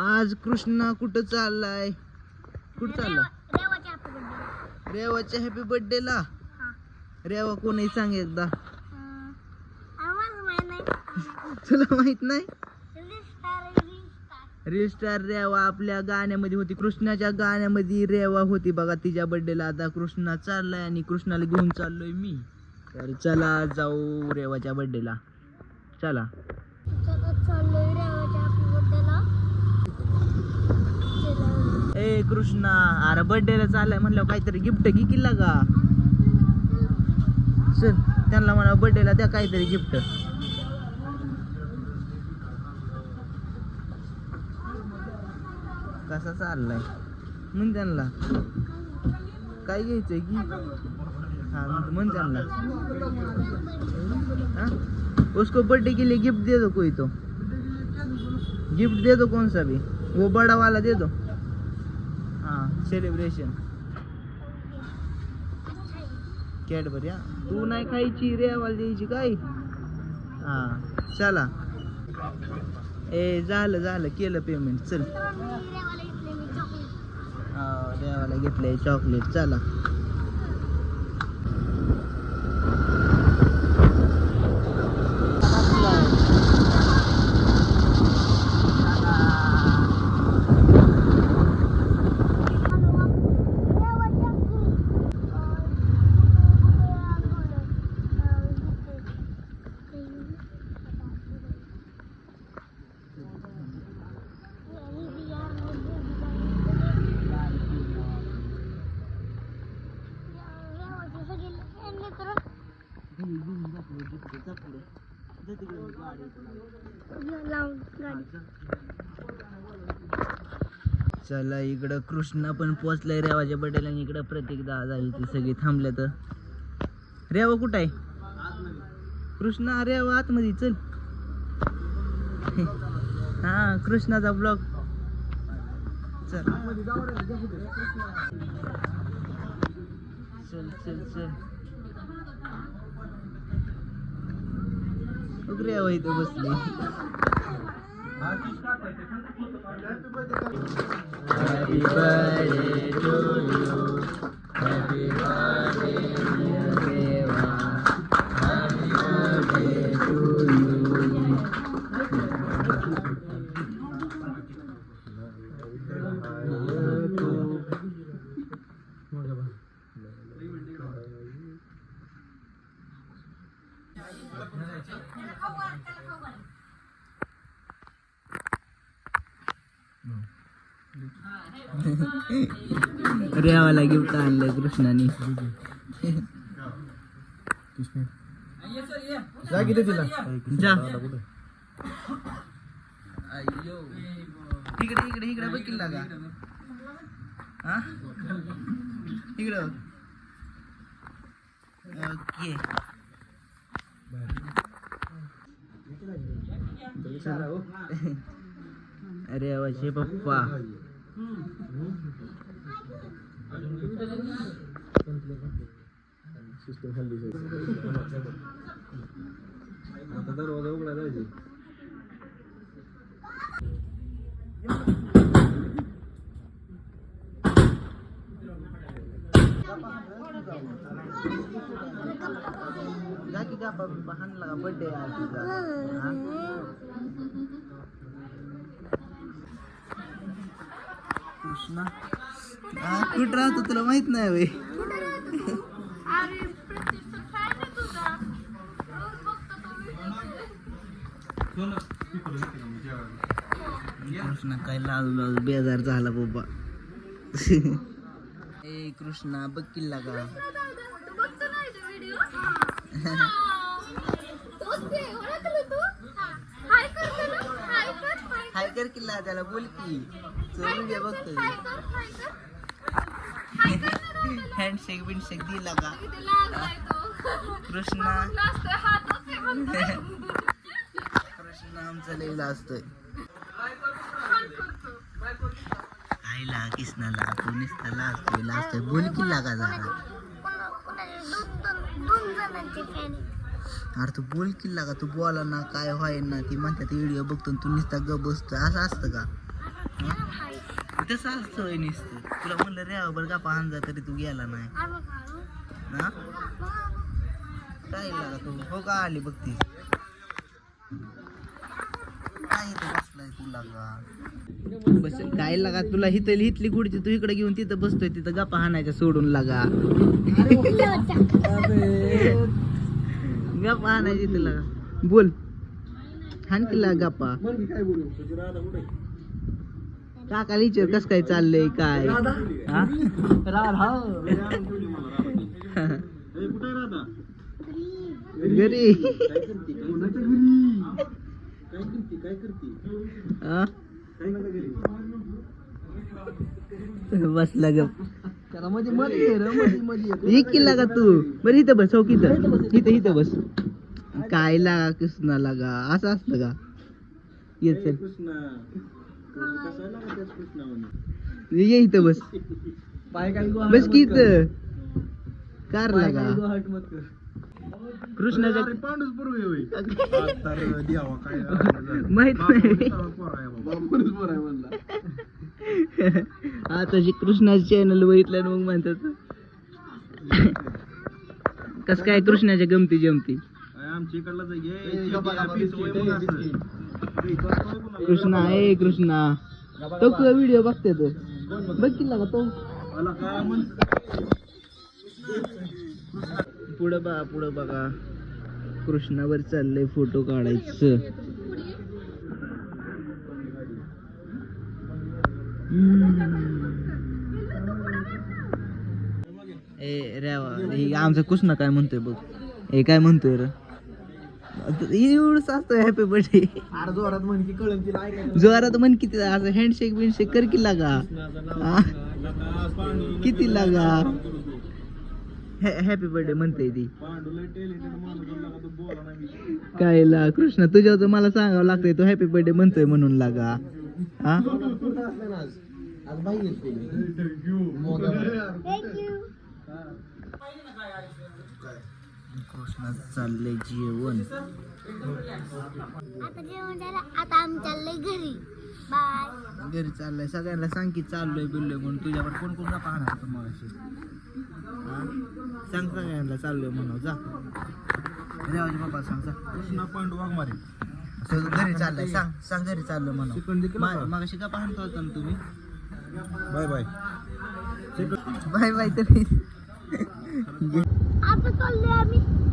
आज कृष्णा कुठं चाललाय? कुठं चाललाय? रेवाच्या हॅपी बर्थडे ला. हा. रेवा कोणी सांग एकदा. तुला माहीत नाही. Release star, release star. Reel star Reva. आपल्या गाण्यामध्ये होती कृष्णाच्या गाण्यामध्ये रेवा होती बघा तिच्या बर्थडेला आता कृष्णा चाललाय आणि कृष्णाला घेऊन चाललोय मी. तर चला जाऊ रेवाच्या बर्थडेला चला चाललोय रेवाच्या happy birthday ला. चला. कृष्णा. अरे बर्थडेला चाललाय म्हणलं काहीतरी गिफ्ट घे किल्ला का? चल त्यांना म्हणा बर्थडेला द्या काहीतरी गिफ्ट कसा चाललाय? म्हण त्यांना. काय घ्यायचंय की? हा म्हण त्यांना. उसको बर्थडे के लिए गिफ्ट दे दो कोई तो. गिफ्ट दे दो कौन सा भी वो बड़ा वाला दे दो हाँ. सेलिब्रेशन कॅडबरी हा तू नाही खायची रे आम्हाला द्यायची काय? हा चला. ए झालं झालं. केलं पेमेंट चल. हा देवाला घेतलंय चॉकलेट चला. चला इकडं कृष्णा पण पोचलाय रेवाच्या बड्डेला आणि इकडं प्रत्येक दादा इथे सगळी थांबल्या तर. रेवा कुठं आहे? कृष्णा रेवा आतमध्ये चल. हा कृष्णाचा ब्लॉग चल. चल चल चल. Huwag rin away to boss ni. Happy birthday to you. Happy birthday. रेवाला गिफ्ट आणलंय कृष्णाने जा किती तिला जा. इकडे इकडे इकडे बघ किल्ला का. हा? इकडे. ओके. अरे वाचे पप्पा. सिस्टम खाल्ली आता दरवाजा उघडा जायचे. जा की पप्पा हाणला का बर्थडे आज तुझा हा? कृष्णा हा कुठं राहतो तुला माहीत नाही वे. कृष्णा काय लाल लाल बेजार झाला बाबा. ए कृष्णा बघ किल्ला का? ना ना? हाय कर किल्ला त्याला बोल की. व्हिडिओ बघतोय हँडशेक बिनशेक दिला का? कृष्णा. कृष्णा आमचा लिहिला असतोय आईला किसनाला तू निसता लाजतोय लाजतोय. बोल किल्ला का जरा. अरे तू बोल किल्ला का तू बोला ना काय व्हाय ना ती म्हणतात व्हिडिओ बघतो तू निसता ग बसतोय. असं असतं का? तसं असतं नुसतं? तुला म्हणलं रे बरं का पाहून जा तरी तू गेला नाही. ना काय लागा तू? हो का आली बघ ती. काय इथं बसलाय तू लागा बस काय लागा तुला? हिथं हिथली गुडची तू इकडे घेऊन तिथं बसतोय तिथं गप्पा हाणायच्या सोडून लागा. गप्पा हाणायची तुला बोल. हाण लागा गप्पा बरं मी काय बोलू तुझी राधा कुठे काकाला विचार कस काय चाललंय काय? हा? राधा. ए, कुठे आहे राधा. घरी. काय करते कोणाच्या घरी काय करते काय करते हा? काय करते घरी बसला ग त्याला मध्ये मध्ये ये रे, मध्ये मध्ये एक किल्ला का तू? बरं इथं बस हो इथं इथं इथं बस. काय लागा कृष्णा लागा असं असतं का? येत चल. ये इथं बस. पाय काय बस की इथं. कार लागा. कृष्णाच्या अरे पांडूच पूर्वी होय. आता रे द्यावा काय झालं. माहीत नाही. पोर आहे म्हणला. आता जे कृष्णाचं चॅनल बघितलं ना मग म्हणतात. कस काय कृष्णाच्या गमती जमती आमच्या इकडलाच आहे. कृष्णा ए, कृष्णा. तो व्हिडिओ बघते तो. बघितला का तो. पुढं बघा पुढं बघा. कृष्णावर चाललंय फोटो काढायचं. ए रेवा हे आमचा कृष्णा काय म्हणतोय बघ. हे काय म्हणतोय रे? एवढंच असतोय हॅपी बर्थडे अरे जोरात म्हण की कळन तिला ऐकायचं जोरात म्हण किती असं हँडशेक बिनशेक कर की लागा हा? किती लागा हॅपी बर्थडे म्हणते ती पांडूला talented माणूस आहे, लागा तो बोला नाही मी. काय ला कृष्ण तुझ्यावर तर मला सांगावं लागतंय तो हॅपी बर्थडे म्हणतोय म्हणून लागा हा कुठं असलं ना आज? आज बाई गेलते. कृष्णा चाललंय जेवण. आता जेवण झालं. आता आम्ही चाललोय घरी. बाय घरी चाललंय. सगळ्यांना सांग की चाललोय बिल्लोय म्हणून. तुझ्यावर कोण कोण का पाहणार होतं मगाशी. हा? सांग सगळ्यांना चाललोय म्हणून. जा. रेवाजी बाबा सांग जा. कृष्णा पांडू वाघमारे. असं घरी चाललंय. सांग सांग घरी चाललोय म्हणून. चिकन देखील मा- मगाशी का पाहत होता ना तुम्ही? Bye bye. बाय बाय तरी आता चाललोय आम्ही घरी